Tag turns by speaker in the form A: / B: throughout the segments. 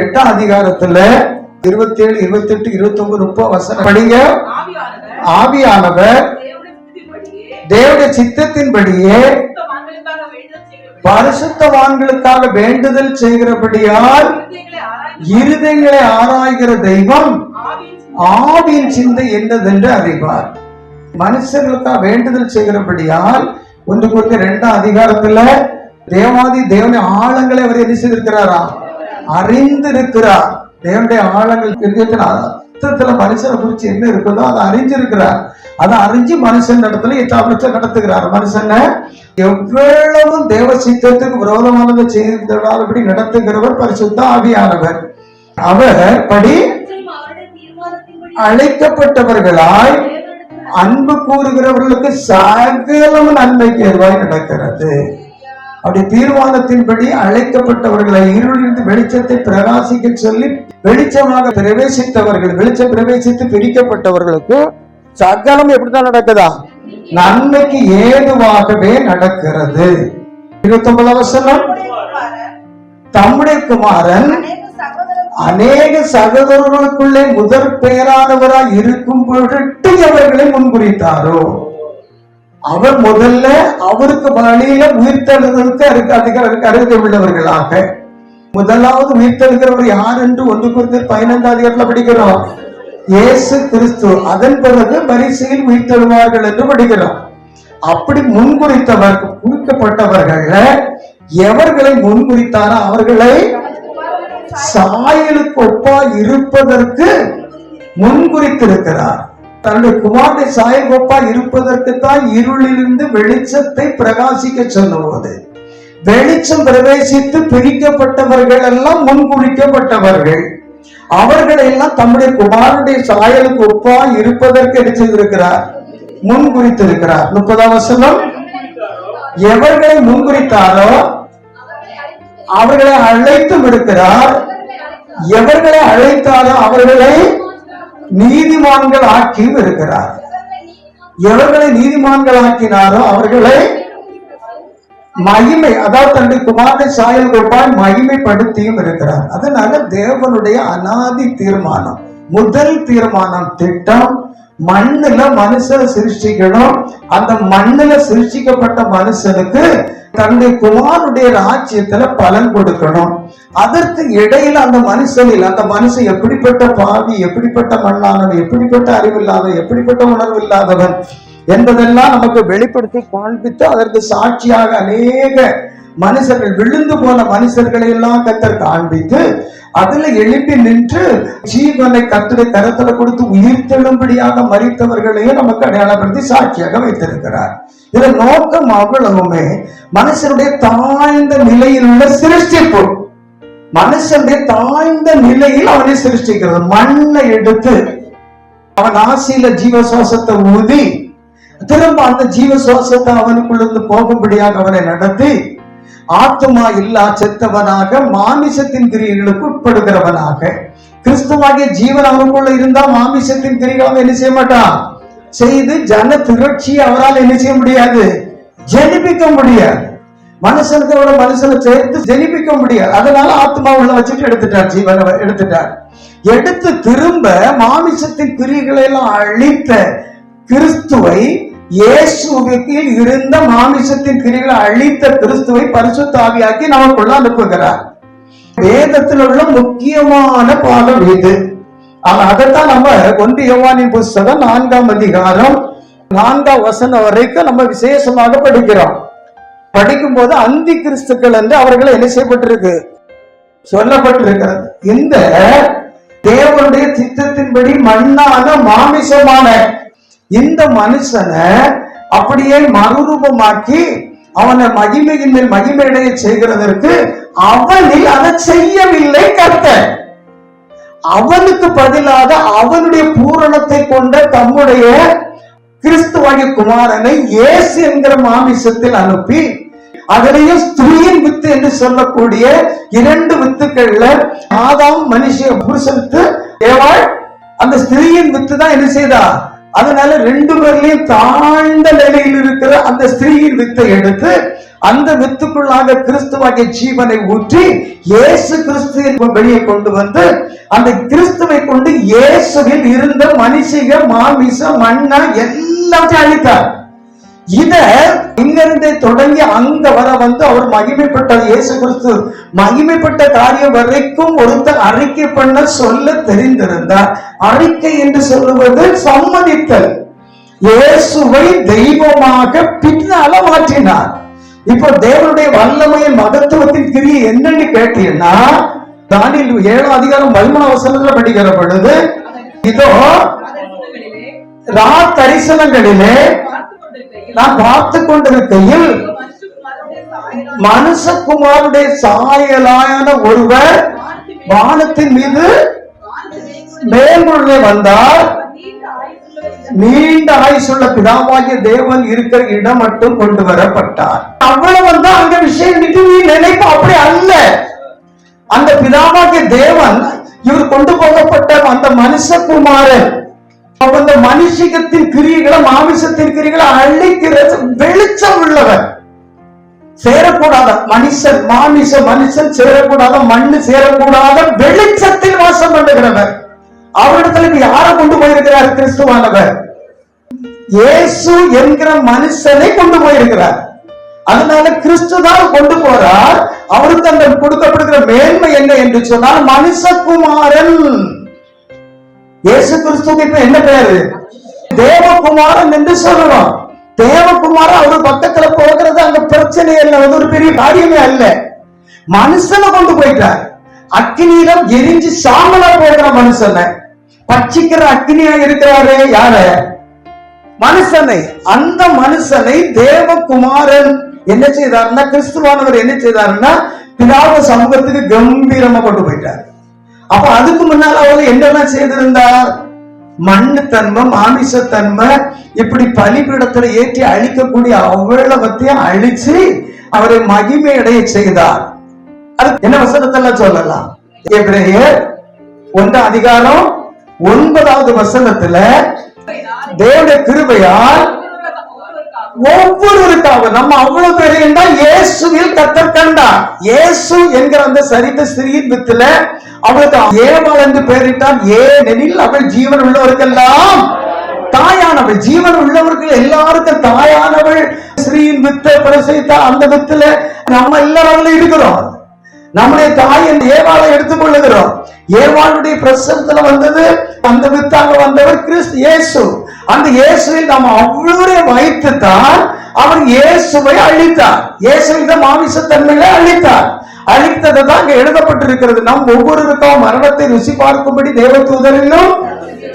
A: எட்டாம் அதிகாரத்துல இருபத்தி ஏழு இருபத்தி எட்டு இருபத்தி ஒன்பது முப்பது வசனம் படிங்க.
B: ஆவியானவர் தேவனுடைய சித்தத்தின்படியே
A: பரிசுத்தவான்களுக்காக வேண்டுதல் செய்கிறபடியால்
B: இருதயங்களை
A: ஆராய்கிற தெய்வம்
B: ஆவியின்
A: சிந்தை என்னதென்று அறிவார். மனுஷர்களுக்காக வேண்டுதல் செய்கிறபடியால் ஒன்று குறித்த ரெண்டாம் அதிகாரத்துல தேவாதி தேவனுடைய ஆழங்களை அவர் என்ன செய்திருக்கிறாரா? அறிந்திருக்கிறார். தேவனுடைய ஆழங்கள் இருதயத்தின் அர்த்தத்துல மனுஷனை குறிச்சு என்ன இருக்குதோ அதை அறிஞ்சிருக்கிறார். அதை அறிஞ்சு மனுஷன் இடத்துல எட்டாபட்சம் நடத்துகிறார். மனுஷனை எவ்வளவு தேவ சித்தத்துக்கு விரோதமானதை செய்திருப்படி நடத்துகிறவர் பரிசுத்த ஆவியானவர். அவர் படி அழைக்கப்பட்டவர்களாய் அன்பு கூறுகிறவர்களுக்கு சகலமும் நன்மைக்கு எதுவாய் நடக்கிறது. அப்படி தீர்மானத்தின்படி அழைக்கப்பட்டவர்களை இருளிலிருந்து வெளிச்சத்தை பிரகாசிக்க சொல்லி வெளிச்சமாக பிரவேசித்தவர்கள் வெளிச்சம் பிரவேசித்து பிரிக்கப்பட்டவர்களுக்கு சகலம் எப்படிதான் நடக்குதா? நன்மைக்கு ஏதுவாகவே நடக்கிறது. இருபத்தி ஒன்பதாம் வசனம்.
C: தம்முடைய குமாரன் அநேக
A: சகோதரர்களுக்குள்ளே முதற் பெயரானவராய் இருக்கும் பொருட்டு அவர்களை முன்குறித்தாரோ? அவர் முதல்ல அவருக்கு வழியில உயிர்த்தெழுதலுக்கு அதுக்கு அதிகாரம் அருகதை உள்ளவர்களாக. முதலாவது உயிர்த்தெழுகிறவர் யார் என்று ஒன்று குறித்து பதினைந்தாம் அதிகாரத்துல படிக்கிறோம். இயேசு கிறிஸ்து. அதன் பிறகு வரிசையில் உயிர்த்தெழுவார்கள் என்று படிக்கிறோம். அப்படி முன்குறித்தவர் குறிக்கப்பட்டவர்கள் எவர்களை முன்குறித்தாரோ அவர்களை சாயலுக்கு ஒப்பா இருப்பதற்கு முன்குறித்திருக்கிறார். தன்னுடைய குமாரனை சாயல் இருப்பதற்குத்தான் இருளிலிருந்து வெளிச்சத்தை பிரகாசிக்க சொல்லுவது. வெளிச்சம் பிரவேசித்து பிரிக்கப்பட்டவர்கள் எல்லாம் முன்குறிக்கப்பட்டவர்கள். அவர்களை எல்லாம் தம்முடைய குமாரனுடைய சாயலுக்கு ஒப்பா இருப்பதற்கு எடுத்திருக்கிறார் செய்திருக்கிறார்? முன்குறித்திருக்கிறார். முப்பதாம் வசனம். எவர்களை முன்குறித்தாரோ அவர்களை அழைத்தும் இருக்கிறார். எவர்களை அழைத்தாரோ அவர்களை நீதிமான்கள் ஆக்கியும் இருக்கிறார். எவர்களை நீதிமான்கள் ஆக்கினாரோ அவர்களை மகிமை அதாவது தன்னுடைய குமாரனை சாயல் கொடுப்பால் மகிமைப்படுத்தியும் இருக்கிறார். அதனால தேவனுடைய அனாதி தீர்மானம் முதல் தீர்மானம் திட்டம் மண்ணுல மனுஷ சிருஷ்டிக்கணும். அந்த மண்ணுல சிருஷ்டிக்கப்பட்ட மனுஷனுக்கு தன்னுடைய குமாருடைய ராஜ்யத்துல பலன் கொடுக்கணும். அதற்கு இடையில அந்த மனுஷனில் அந்த மனுஷன் எப்படிப்பட்ட பாவி எப்படிப்பட்ட மண்ணானவன் எப்படிப்பட்ட அறிவில்லாதவன் எப்படிப்பட்ட உணர்வு இல்லாதவன் என்பதெல்லாம் நமக்கு வெளிப்படுத்தி காண்பித்து அதற்கு சாட்சியாக அநேக மனுஷர்கள் விழுந்து போன மனுஷர்களை எல்லாம் கத்தர் காண்பித்து அதுல எழுப்பி நின்று ஜீவனை கத்துடைய கரத்துல கொடுத்து உயிர்த்தெழும்படியாக மறித்தவர்களையும் நமக்கு அடையாளப்படுத்தி சாட்சியாக வைத்திருக்கிறார். இதன் நோக்கம் அவ்வளவுமே. மனுஷனுடைய தாழ்ந்த நிலையில் உள்ள சிருஷ்டிப்பு மனுஷனுடைய தாழ்ந்த நிலையில் அவனை சிருஷ்டிக்கிறது. மண்ணை எடுத்து அவன் ஆசையில ஜீவ சுவாசத்தை ஊதி திரும்ப அந்த ஜீவ சுவாசத்தை அவனுக்குள்ளிருந்து போகும்படியாக அவனை நடத்தி ஆத்மா இல்லா செத்தவனாக மாமிசத்தின் கிரியைகளுக்கு உட்படுகிறவனாக கிறிஸ்துவாகிய ஜீவன் அவனுக்குள்ள இருந்தா மாமிசத்தின் கிரிகளை என்ன செய்ய மாட்டான்? செய்து ஜன திரட்சியை அவரால் என்ன செய்ய முடியாது? ஜெனிப்பிக்க முடியாது. மனுஷனுக்கு அவரோட மனுஷனை சேர்த்து ஜெனிப்பிக்க முடியாது. அதனால ஆத்மா உள்ள வச்சுட்டு எடுத்துட்டார் ஜீவனை எடுத்துட்டார். எடுத்து திரும்ப மாமிசத்தின் பிரிவுகளை எல்லாம் அழித்த கிறிஸ்துவை இயேசுவுக்கு இருந்த மாமிசத்தின் கிரிகளை அழித்த கிறிஸ்துவை பரிசுத்தாவியாக்கி நமக்குள்ள அனுப்புகிறார். வேதத்தில் உள்ள முக்கியமான பாடம் இது. அதைத்தான் நம்ம ஒன்று யோவானின் புஸ்தகம் நான்காம் அதிகாரம் நான்காம் வசனம் வரைக்கும் நம்ம விசேஷமாக படிக்கிறோம். படிக்கும்போது அந்தி கிறிஸ்துக்கள் என்று அவர்களை என்ன செய்யப்பட்டிருக்கு? சொல்லப்பட்டிருக்கிறது. இந்த தேவனுடைய சித்தத்தின்படி மண்ணான மாமிசமான இந்த மனுஷனை அப்படியே மறுரூபமாக்கி அவனை மகிமையின் மேல் மகிமையடைய செய்கிறதற்கு அவனில் அதை செய்யவில்லை கர்த்தர். அவனுக்கு பதிலாக அவனுடைய பூரணத்தை கொண்ட தம்முடைய கிறிஸ்துவாகிய குமாரனை இயேசு என்கிற மாமிசத்தில் அனுப்பி அதிலேயும் ஸ்திரீயின் வித்து என்று சொல்லக்கூடிய இரண்டு வித்துக்கள்ல ஆதாம் மனுஷ புருஷனுக்கு ஏவாள் அந்த ஸ்திரீயின் வித்து தான் என்ன செய்தா அதனால ரெண்டு பேர்லயும் தாழ்ந்த நிலையில் இருக்கிற அந்த ஸ்திரீயின் வித்தை எடுத்து அந்த வித்துக்குள்ளாக கிறிஸ்துவாகிய ஜீவனை ஊற்றி இயேசு கிறிஸ்து வெளியே கொண்டு வந்து அந்த கிறிஸ்துவை கொண்டு இயேசுவில் இருந்த மனுஷிக மாமிச மண்ணா எல்லாத்தையும் அழித்தார். இத இங்கிருந்து தொடங்கி அங்க வர வந்து அவர் மகிமைப்பட்ட இயேசு கிறிஸ்து மகிமைப்பட்ட காரியம் வரைக்கும் ஒருத்தர் அறிக்கை பண்ண சொல்ல தெரிந்திருந்தார். அறிக்கை என்று சொல்லுவது சம்மதித்தல். இயேசுவை தெய்வமாக பின்னால மாற்றினார். இப்போ தேவனுடைய வல்லமையின் மகத்துவத்தின் கிரியை என்னன்னு கேட்டீங்கன்னா தானியல் ஏழாம் அதிகாரம் பதிமூணாம் வசனத்துல படிக்கிற பொழுது இதோ ரா தரிசனங்களிலே நான் பார்த்து கொண்டிருக்கையில் மனுஷகுமாருடைய சாயலான ஒருவர் வானத்தின் மீது
B: வானத்து
A: வந்தார்.
B: நீண்ட ஆயுசுள்ள
A: பிதாவாகிய தேவன் இருக்கிற இடம் மட்டும் கொண்டு வரப்பட்டார். அவ்வளவு தான் அந்த விஷயம் நீ நினைப்ப அப்படி அல்ல. அந்த பிதாவாகிய தேவன் இவர் கொண்டு போகப்பட்ட அந்த மனுஷகுமாரன் அந்த மனுஷிகத்தின் கிரியைகளை மாமிசத்தின் கிரியைகளை அழிக்கிற வெளிச்சம் உள்ளவர். சேரக்கூடாத மனுஷன் மாமிச மனுஷன் சேரக்கூடாத மண்ணு சேரக்கூடாத வெளிச்சத்தில் வாசம் பண்ணுகிறவர். அவரிடத்துல யாரை கொண்டு போயிருக்கிறார் கிறிஸ்துவானவர்? இயேசு என்கிற மனுஷனை கொண்டு போயிருக்கிறார். அதனால கிறிஸ்து தான் கொண்டு போறார். அவருக்கு அந்த கொடுக்கப்படுகிற மேன்மை என்ன என்று சொன்னால் மனுஷகுமாரன். இயேசு கிறிஸ்துக்கு இப்ப என்ன பேரு தேவகுமாரன் என்று சொல்லணும் தேவகுமாரன் அவர் பக்கத்துல போகிறது அந்த பிரச்சனை இல்லை அது ஒரு பெரிய காரியமே அல்ல மனுஷனை கொண்டு போயிட்டார் அக்னியிடம் எரிஞ்சு சாமலா போகிற மனுஷனை பச்சிக்கிற அக்னியா இருக்கிறாரு யாரு மனுஷனை அந்த மனுஷனை தேவகுமாரன் என்ன செய்தாருன்னா கிறிஸ்துவானவர் என்ன செய்தாருன்னா பிதாவ சமூகத்துக்கு கம்பீரமா கொண்டு போயிட்டார் அப்ப அதுக்கு முன்னால அவர் என்னெல்லாம் செய்திருந்தார்? மண்ணு தன்மை மாமிசத்தன்மை இப்படி பலிபீடத்துல ஏற்றி அழிக்கக்கூடிய அவ்வளவத்தையும் அழிச்சு அவரை மகிமை அடைய செய்தார். அது என்ன வசனத்தெல்லாம் சொல்லலாம்? எபிரேயர் ஒன்றாம் அதிகாரம் ஒன்பதாவது வசனத்துல தேவனுடைய கிருபையால் ஒவ்வொருவருக்காக நம்ம அவ்வளவு பேரையும் தான் இயேசுவில் கத்தர் கண்டார். இயேசு என்கிற அந்த சரித்த ஸ்திரீயின் வித்துல அவளுக்கு ஏமா என்று பெயரிட்டான் ஏனெனில் அவள் ஜீவன் உள்ளவருக்கெல்லாம் தாயானவள் ஜீவன் உள்ளவர்கள் எல்லாருக்கும் தாயானவள் ஸ்ரீயின் வித்தை பிரசைத்த அந்த வித்துல நம்ம எல்லாரும் இருக்கிறோம். நம்முடைய தாயின் ஏவாளை எடுத்துக்கொள்ளுகிறோம். ஏவாளுடைய பிரசவத்துல வந்தது அந்த வித்தாக வந்தவர் கிறிஸ்து இயேசு. அந்த இயேசுவை நாம் அவ்வளவு வைத்து தான் அவர் இயேசுவை அழித்தார். இயேசுவின் தான் மாமிசத்தன்மையை அழித்தார். அழித்தது தான் எழுதப்பட்டிருக்கிறது. நம் ஒவ்வொருவருக்கும் மரணத்தை ருசி பார்க்கும்படி தேவதூதரிலும்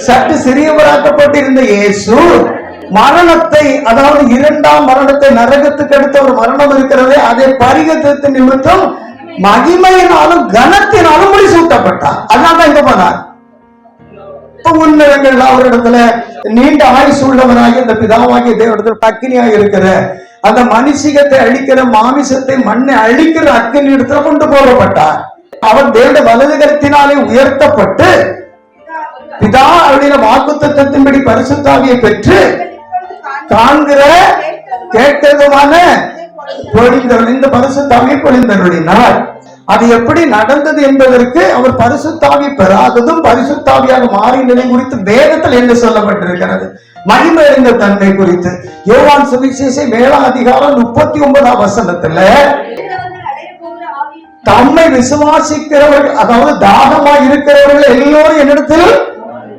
A: சற்று சிறியவராக்கப்பட்டிருந்த இயேசு மரணத்தை அதாவது இரண்டாம் மரணத்தை நரகத்துக்கு அடுத்த ஒரு மரணம் இருக்கிறது அதை பரிகத்தின் நிமித்தம் மகிமையினாலும் கனத்தினாலும் முடிசூட்டப்பட்டார் அதனால இங்க போனார். உன்னிடங்கள் அவரிடத்துல நீண்ட ஆயுசு உள்ளவராகி இந்த பிதாவாகிய தேவரிடத்தில் அக்கினியாக இருக்கிற அந்த மனுஷிகத்தை அழிக்கிற மாமிசத்தை மண்ணை அழிக்கிற அக்கின் இடத்துல கொண்டு போகப்பட்டார். அவன் தேவனுடைய வலதுகரத்தினாலே உயர்த்தப்பட்டு பிதா அவருடைய வாக்குத்தத்தின்படி பரிசுத்தாவியை பெற்று காண்கிற கேட்டதுமான பொழிந்தவர் இந்த பரிசுத்தாவியை பொழிந்தருளினார் அது எப்படி நடந்தது என்பதற்கு அவர் பரிசுத்தாவி பெறாததும் பரிசுத்தாவியாக மாறிய நிலை குறித்து வேதத்தில் என்ன சொல்லப்பட்டிருக்கிறது? மகிமை அறிந்த தன்மை குறித்து. யோவான் சுவிசேஷம் மேலாம் அதிகாரம் முப்பத்தி ஒன்பதாம் வசனத்துல தம்மை விசுவாசிக்கிறவர்கள் அதாவது தாகமா இருக்கிறவர்கள் எல்லோரும் என்னிடத்தில்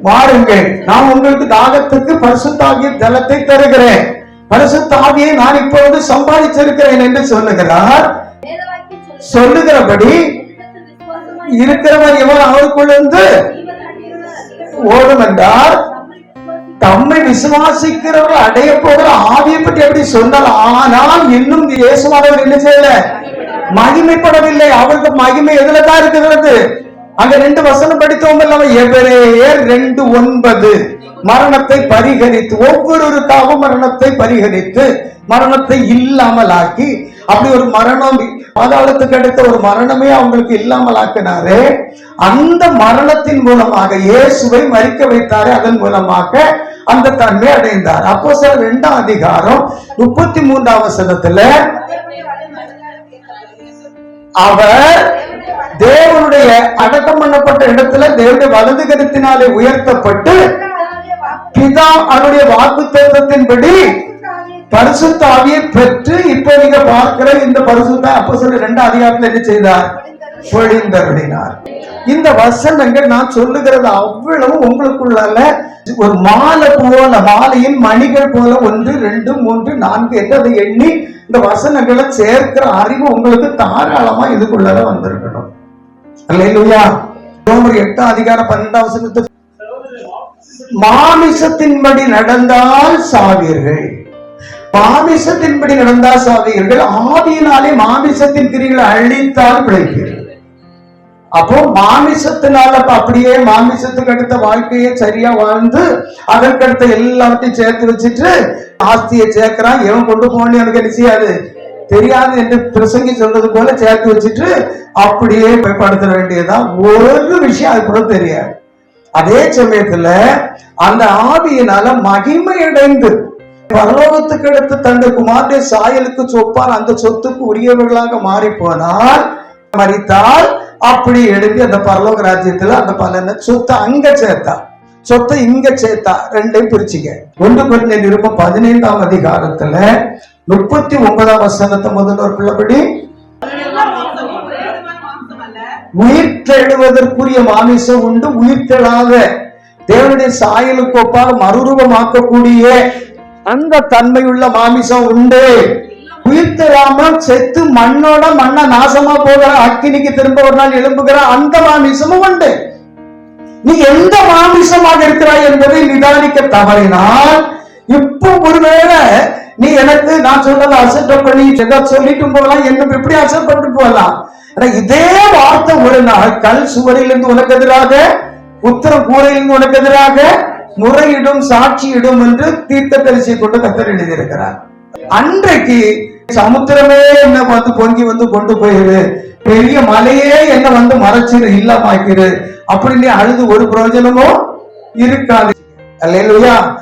A: வாருங்கள். நான் உங்களுக்கு தாகத்துக்கு பரிசுத்தாகிய தலத்தை தருகிறேன். பரிசுத்தாகியை நான் இப்பொழுது சம்பாதிச்சிருக்கிறேன் என்று சொல்லுகிறார். சொல்லுகிறபடி இருக்கிறவன் இவன் அவருக்குள்ளிருந்து
C: ஜீவன்
A: ஓடும் என்றார்
C: தம்மை
A: தம்மை விசுவாசிக்கிறவர்கள் அடைய போகிற ஆவியை பற்றி எப்படி சொன்னால் ஆனால் இன்னும் இயேசுவானவர் என்ன செய்யல? மகிமைப்படவில்லை. அவருக்கு மகிமை எதுல தான் இருக்கிறது? அங்க ரெண்டு வசனம் படித்தோம் இல்லாம எவரேயர் ரெண்டு ஒன்பது. மரணத்தை பரிகரித்து ஒவ்வொருவருக்காகவும் மரணத்தை பரிகரித்து மரணத்தை இல்லாமலாக்கி அப்படி ஒரு மரணம் பாதாளத்துக்கு அடுத்த ஒரு மரணமே அவங்களுக்கு இல்லாமல் ஆக்கினாரு. அந்த மரணத்தின் மூலமாக இயேசுவை மறிக்க வைத்தாரு அதன் மூலமாக அந்த தன்மை அடைந்தார். அப்போ சார் ரெண்டாம் அதிகாரம் முப்பத்தி மூன்றாம் வசனத்துல அவர் தேவனுடைய அடக்கம் பண்ணப்பட்ட இடத்துல தேவனுடைய வலது கருத்தினாலே உயர்த்தப்பட்டு பிதா அவருடைய வாக்கு தத்துவத்தின்படி பரிசுத்த ஆவியை பெற்று இப்ப நீங்க பார்க்கிற இந்த பரிசுத்த அப்ப சொல்ல ரெண்டு அதிகாரத்துல என்ன செய்தார்? பொழிந்தருளினார். இந்த வசனங்கள் நான் சொல்லுகிறது அவ்வளவு உங்களுக்குள்ள ஒரு மாலை போல மாலையின் மணிகள் போல ஒன்று ரெண்டு மூன்று நான்கு என்று அதை எண்ணி இந்த வசனங்களை சேர்க்கிற அறிவு உங்களுக்கு தாராளமா இதுக்குள்ளத வந்திருக்கணும். இல்லையா ரோமர் எட்டாம் அதிகாரம் பன்னெண்டாம் வசனத்தை மாமிசத்தின்படி நடந்தால் சாவீர்கள். மாமிசத்தின்படி நடந்தா சாவீர்கள் ஆவியினாலே மாமிசத்தின் கிரிகளை அழித்தால் பிழைப்பீர்கள். அப்போ மாமிசத்தினால அப்படியே மாமிசத்துக்கு அடுத்த வாழ்க்கையே சரியா வாழ்ந்து அதற்கடுத்த எல்லாத்தையும் சேர்த்து வச்சுட்டு ஆஸ்தியை சேர்க்கிறான். எவன் கொண்டு போகணும் எனக்கு என்ன செய்யாது? தெரியாது என்று பிரசங்கி சொல்றது போல சேர்த்து வச்சுட்டு அப்படியே பயன்படுத்த வேண்டியதுதான். ஒரு விஷயம் அது கூட தெரியாது. அதே சமயத்துல அந்த ஆவியினால மகிமையடைந்து பரலோகத்துக்கு எடுத்து தந்த குமாரனுடைய சாயலுக்கு சொப்பால் அந்த சொத்துக்கு உரியவர்களாக மாறி போனால் மறித்தால் அப்படி எழுப்பி அந்த பரலோக ராஜ்யத்துல அந்த பலனை சொத்தை அங்க சேர்த்தா. சொத்தை இங்க சேர்த்தா. ரெண்டையும் பிரிச்சுங்க ஒன்று கொஞ்ச நிருபம் பதினைந்தாம் அதிகாரத்துல முப்பத்தி ஒன்பதாம் வசனத்தை முதல்ல ஒரு பிள்ளைப்படி.
B: மாம்சமும் பிரேதமான மாமிசம்
A: உண்டு உயிர்த்தெழாத. தேவனுடைய சாயலுக்கு ஒப்பாக மறுரூபமாக்கக்கூடிய அந்த தன்மையுள்ள மாமிசம் உண்டு. உயிர்த்தெழாம செத்து மண்ணோட மண்ண நாசமா போகிற அக்கினிக்கு திரும்ப ஒரு நாள் எழும்புகிற அந்த மாமிசமும் உண்டு. நீ எந்த மாமிசமாக இருக்கிறாய் என்பதை நிதானிக்க தவறினால் இப்போ ஒருவேளை நீ எனக்கு நான் சொன்னதை அசெப்ட் பண்ணி ஏதாவது சொல்லிட்டு போகலாம் என்ன எப்படி அசெப்ட் பண்ணிட்டு போகலாம். ஆனா இதே வார்த்தை ஒரு நாள் கல் சுவரிலிருந்து உனக்கு எதிராக உத்தர கூரையிலிருந்து உனக்கு எதிராக முறையிடும் சாட்சியிடும் என்று தீர்த்த தரிசி கொண்டு கத்தர் எழுதியிருக்கிறார். அன்றைக்கு சமுத்திரமே என்ன வந்து பொங்கி வந்து கொண்டு போயிரு. பெரிய மலையே என்ன வந்து மறைச்சிரு இல்லமாக்கிரு. அப்படின்னு அழுது ஒரு பிரயோஜனமும் இருக்காது. அல்லையா